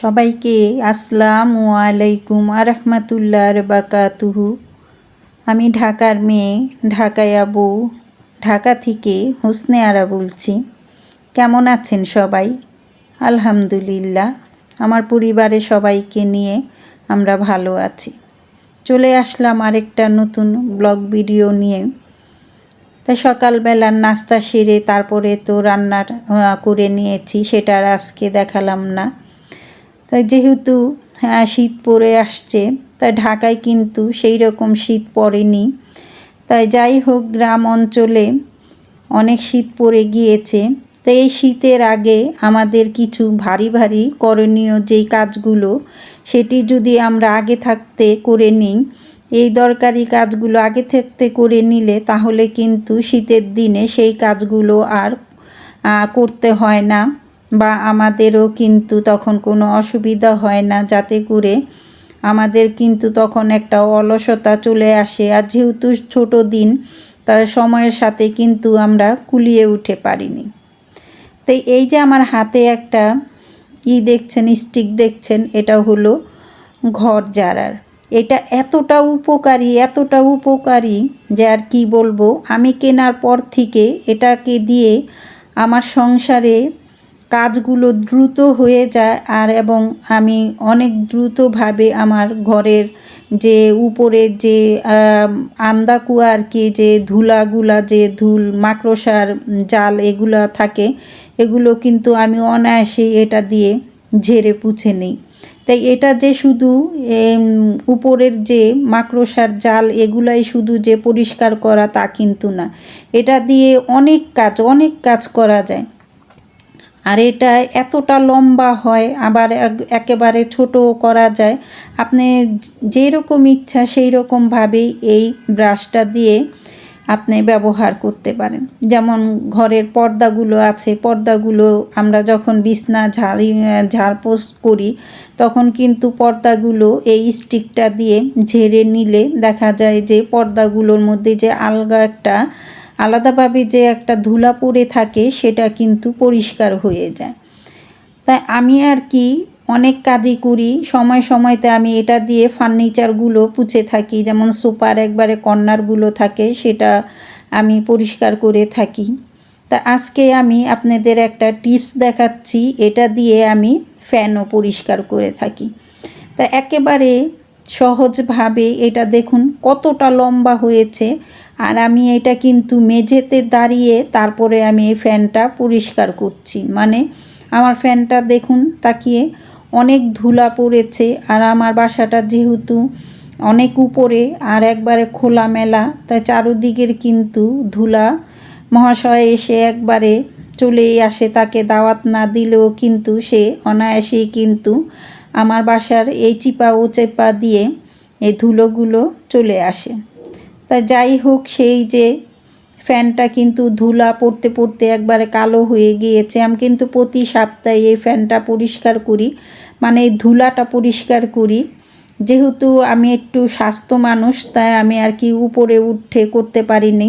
সবাইকে আসসালামু আলাইকুম আরহামাতুল্লাহ বাকাতুহু আমি ঢাকার মেয়ে, ঢাকায় আবু, ঢাকা থেকে হোসনে আরা বলছি। কেমন আছেন সবাই? আলহামদুলিল্লাহ, আমার পরিবারে সবাইকে নিয়ে আমরা ভালো আছি। চলে আসলাম আরেকটা নতুন ব্লগ ভিডিও নিয়ে। তাই সকালবেলার নাস্তা সেরে তারপরে তো রান্নার করে নিয়েছি, সেটা আজকে দেখালাম না। যেহেতু হ্যাঁ, শীত পড়ে আসছে তাই ঢাকায় কিন্তু সেই রকম শীত পড়েনি। তাই যাই হোক গ্রাম অঞ্চলে অনেক শীত পড়ে গিয়েছে। তো এই শীতের আগে আমাদের কিছু ভারী ভারী করণীয় যেই কাজগুলো সেটি যদি আমরা আগে থাকতে করে নিই এই দরকারি কাজগুলো আগে থাকতে করে নিলে তাহলে কিন্তু শীতের দিনে সেই কাজগুলো আর করতে হয় না। বা আমাদেরও কিন্তু তখন কোনো অসুবিধা হয় না যাতে করে আমাদের কিন্তু তখন একটা অলসতা চলে আসে। আর যেহেতু ছোট দিন তার সময়ের সাথে কিন্তু আমরা কুলিয়ে উঠে পারিনি। তাই এই যে আমার হাতে একটা ই দেখছেন স্টিক দেখছেন, এটা হলো ঘর জারার এটা এতটা উপকারী এতটা উপকারী যে আর কি বলব, আমি কেনার পর থেকে এটাকে দিয়ে আমার সংসারে কাজগুলো দ্রুত হয়ে যায় আর এবং আমি অনেক দ্রুতভাবে আমার ঘরের যে উপরে যে আন্দাকুয়া আর কি, যে ধুলাগুলা, যে ধুল, মাকড়সার জাল এগুলো থাকে, এগুলো কিন্তু আমি অনায়াসে এটা দিয়ে ঝেড়ে পুছে নিই। তাই এটা যে শুধু উপরের যে মাকড়সার জাল এগুলাই শুধু যে পরিষ্কার করা তা কিন্তু না। এটা দিয়ে অনেক কাজ অনেক কাজ করা যায়। আর এটা এতটা লম্বা হয়, আবার এক- একেবারে ছোট করা যায়। আপনি যেই রকম ইচ্ছা সেই রকমভাবেই এই ব্রাশটা দিয়ে আপনি ব্যবহার করতে পারেন। যেমন ঘরের পর্দাগুলো আছে, পর্দাগুলো আমরা যখন বিছনা ঝাড়ি, ঝাড়পোছ করি, তখন কিন্তু পর্দাগুলো এই স্টিকটা দিয়ে ঝেড়ে নিলে দেখা যায় যে পর্দাগুলোর মধ্যে যে আলগা একটা আলাদাভাবে যে একটা ধুলা পড়ে থাকে সেটা কিন্তু পরিষ্কার হয়ে যায়। তাই আমি আর কি অনেক কাজই করি, সময় সময়তে আমি এটা দিয়ে ফার্নিচারগুলো পুছে থাকি, যেমন সোপার একবারে কর্নারগুলো থাকে সেটা আমি পরিষ্কার করে থাকি। তা আজকে আমি আপনাদের একটা টিপস দেখাচ্ছি, এটা দিয়ে আমি ফ্যানও পরিষ্কার করে থাকি। তা একেবারে সহজভাবে এটা দেখুন কতটা লম্বা হয়েছে আর আমি এটা কিন্তু মেঝেতে দাঁড়িয়ে তারপরে আমি এই ফ্যানটা পরিষ্কার করছি। মানে আমার ফ্যানটা দেখুন, তাকিয়ে অনেক ধুলা পড়েছে আর আমার বাসাটা যেহেতু অনেক উপরে আর একবারে খোলামেলা, তাই চারোদিকের কিন্তু ধুলা মহাশয় এসে একবারে চলেই আসে। তাকে দাওয়াত না দিলেও কিন্তু সে অনায়াসেই কিন্তু আমার বাসার এই চিপা ও চেপা দিয়ে এই ধুলোগুলো চলে আসে। তা যাই হোক, সেই যে ফ্যানটা কিন্তু ধুলা পড়তে পড়তে একবারে কালো হয়ে গিয়েছে। আমি কিন্তু প্রতি সপ্তাহে এই ফ্যানটা পরিষ্কার করি মানে ধুলাটা পরিষ্কার করি। যেহেতু আমি একটু স্বাস্থ্য মানুষ, তাই আমি আর কি উপরে উঠে করতে পারিনি।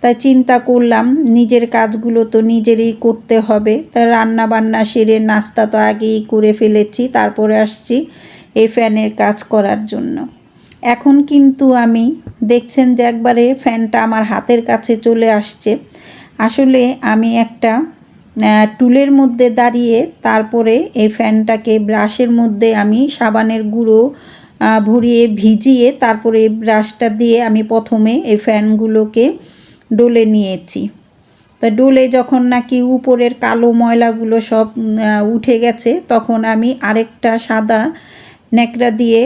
তাই চিন্তা করলাম, নিজের কাজগুলো তো নিজেরই করতে হবে। তাই রান্না বান্না সেরে নাস্তা তো আগেই করে ফেলেছি, তারপরে আসছি এই ফ্যানের কাজ করার জন্য। এখন কিন্তু আমি, দেখছেন যে একবারে ফ্যানটা আমার হাতের কাছে চলে আসছে। আসলে আমি একটা টুলের মধ্যে দাঁড়িয়ে তারপরে এই ফ্যানটাকে ব্রাশের মধ্যে আমি সাবানের গুঁড়ো ভরিয়ে ভিজিয়ে তারপরে ব্রাশটা দিয়ে আমি প্রথমে এই ফ্যানগুলোকে ডলে নিয়েছি। তা ডোলে যখন নাকি উপরের কালো ময়লাগুলো সব উঠে গেছে, তখন আমি আরেকটা সাদা ন্যাকড়া দিয়ে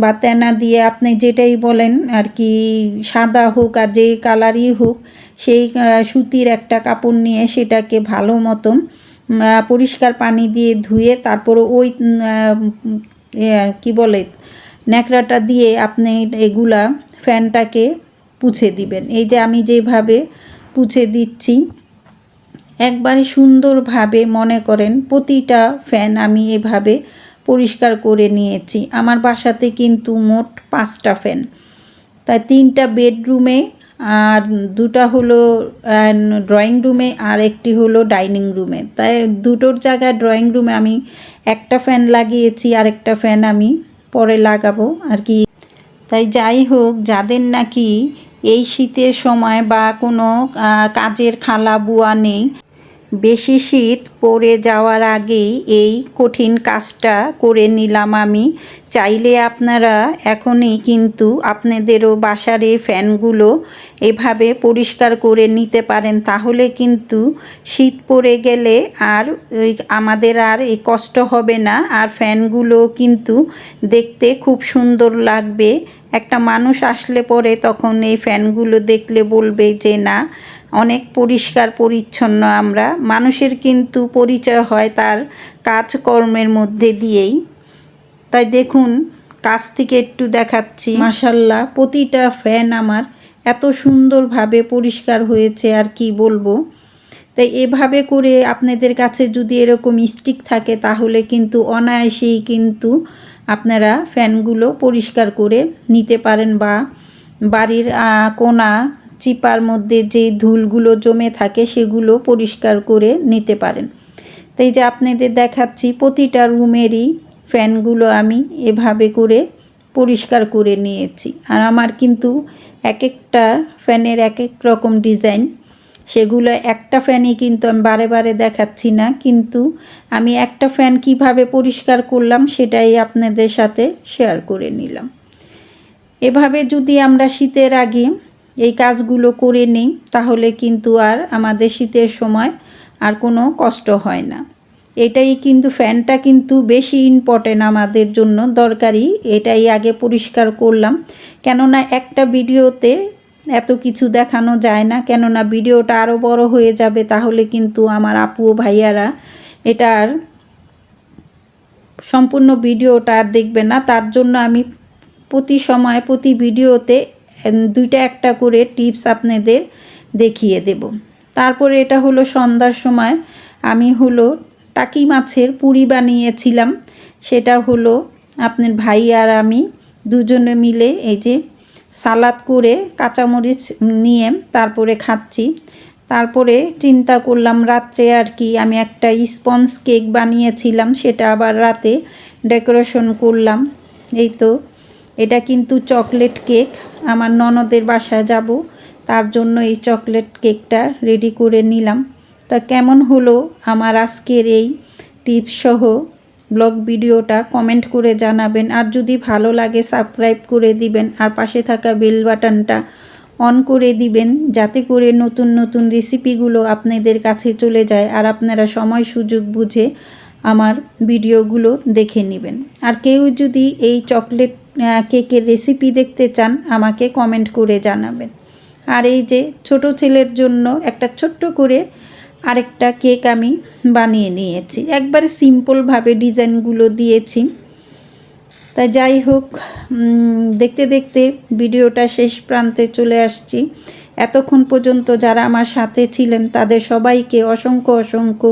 বা তেনা দিয়ে আপনি যেটাই বলেন আর কি, সাদা হোক আর যে কালারই হোক, সেই সুতির একটা কাপড় নিয়ে সেটাকে ভালো মতন পরিষ্কার পানি দিয়ে ধুয়ে তারপর ওই কি বলে, ন্যাকড়াটা দিয়ে আপনি এগুলা ফ্যানটাকে পুছে দিবেন। এই যে আমি যেভাবে পুছে দিচ্ছি, একবারে সুন্দরভাবে মনে করেন প্রতিটা ফ্যান আমি এভাবে পরিষ্কার করে নিয়েছি। আমার বাসাতে কিন্তু মোট পাঁচটা ফ্যান। তাই তিনটা বেডরুমে আর দুটা হলো ড্রয়িং রুমে আর একটি হলো ডাইনিং রুমে। তাই দুটোর জায়গায় ড্রয়িং রুমে আমি একটা ফ্যান লাগিয়েছি আর একটা ফ্যান আমি পরে লাগাবো আর কি। তাই যাই হোক, যাদের নাকি এই শীতের সময় বা কোনো কাজের খালা বুয়া নেই বেশি শীত পড়ে যাওয়ার আগেই এই কঠিন কাজটা করে নিলাম আমি। চাইলে আপনারা এখনই কিন্তু আপনাদেরও বাসার এই ফ্যানগুলো এভাবে পরিষ্কার করে নিতে পারেন। তাহলে কিন্তু শীত পড়ে গেলে আর আমাদের আর এই কষ্ট হবে না। আর ফ্যানগুলো কিন্তু দেখতে খুব সুন্দর লাগবে। একটা মানুষ আসলে পরে তখন এই ফ্যানগুলো দেখলে বলবে যে, না অনেক পরিষ্কার, পরিচ্ছন্ন আমরা। মানুষের কিন্তু পরিচয় হয় তার কাজকর্মের মধ্যে দিয়েই। তাই দেখুন, কাছ থেকে একটু দেখাচ্ছি। মাসাল্লাহ প্রতিটা ফ্যান আমার এত সুন্দরভাবে পরিষ্কার হয়েছে, আর কি বলব। তাই এভাবে করে আপনাদের কাছে যদি এরকম স্টিক থাকে, তাহলে কিন্তু অনায়াসেই কিন্তু আপনারা ফ্যানগুলো পরিষ্কার করে নিতে পারেন বা বাড়ির কোনা চিপার মধ্যে যে ধুলগুলো জমে থাকে সেগুলো পরিষ্কার করে নিতে পারেন। তাই যে আপনাদের দেখাচ্ছি প্রতিটা রুমেরই ফ্যানগুলো আমি এভাবে করে পরিষ্কার করে নিয়েছি। আর আমার কিন্তু এক একটা ফ্যানের এক এক রকম ডিজাইন, সেগুলো একটা ফ্যানই কিন্তু আমি বারে বারে দেখাচ্ছি না, কিন্তু আমি একটা ফ্যান কীভাবে পরিষ্কার করলাম সেটাই আপনাদের সাথে শেয়ার করে নিলাম। এভাবে যদি আমরা শীতের আগে এই কাজগুলো করে নিই, তাহলে কিন্তু আর আমাদের শীতের সময় আর কোনো কষ্ট হয় না। এটাই কিন্তু ফ্যানটা কিন্তু বেশি ইম্পর্টেন্ট আমাদের জন্য দরকারি, এটাই আগে পরিষ্কার করলাম। কেননা একটা ভিডিওতে এত কিছু দেখানো যায় না, কেননা ভিডিওটা আরও বড় হয়ে যাবে, তাহলে কিন্তু আমার আপু ও ভাইয়ারা এটার সম্পূর্ণ ভিডিওটা আর দেখবে না। তার জন্য আমি প্রতি সময়, প্রতি ভিডিওতে দুইটা একটা করে টিপস আপনাদের দেখিয়ে দেব। তারপরে এটা হলো সন্ধ্যার সময়। আমি হলো টাকি মাছের পুরি বানিয়েছিলাম। সেটা হলো আপনার ভাই আর আমি দুজনে মিলে এই যে সালাদ করে কাঁচামরিচ নিয়ে তারপরে খাচ্ছি। তারপরে চিন্তা করলাম রাত্রে আর কি আমি একটা স্পঞ্জ কেক বানিয়েছিলাম, সেটা আবার রাতে ডেকোরেশন করলাম। এই তো, এটা কিন্তু চকলেট কেক। আমার ননদের বাসায় যাব। তার জন্য এই চকলেট কেকটা রেডি করে নিলাম। তা কেমন হলো আমার আজকের এই টিপস সহ ব্লগ ভিডিওটা কমেন্ট করে জানাবেন। আর যদি ভালো লাগে, সাবস্ক্রাইব করে দিবেন। আর পাশে থাকা বেল বাটনটা অন করে দিবেন, যাতে করে নতুন নতুন রেসিপিগুলো আপনাদের কাছে চলে যায় আর আপনারা সময় সুযোগ বুঝে আমার ভিডিওগুলো দেখে নেবেন। আর কেউ যদি এই চকলেট কেকের রেসিপি দেখতে চান, আমাকে কমেন্ট করে জানাবেন। আর এই যে ছোট ছেলের জন্য একটা ছোট্ট করে আরেকটা কেক আমি বানিয়ে নিয়েছি। একবারে সিম্পলভাবে ডিজাইনগুলো দিয়েছি। তা যাই হোক দেখতে দেখতে ভিডিওটা শেষ প্রান্তে চলে আসছি। এতক্ষণ পর্যন্ত যারা আমার সাথে ছিলেন, তাদের সবাইকে অসংখ্য অসংখ্য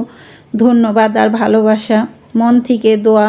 ধন্যবাদ আর ভালোবাসা। মন থেকে দোয়া।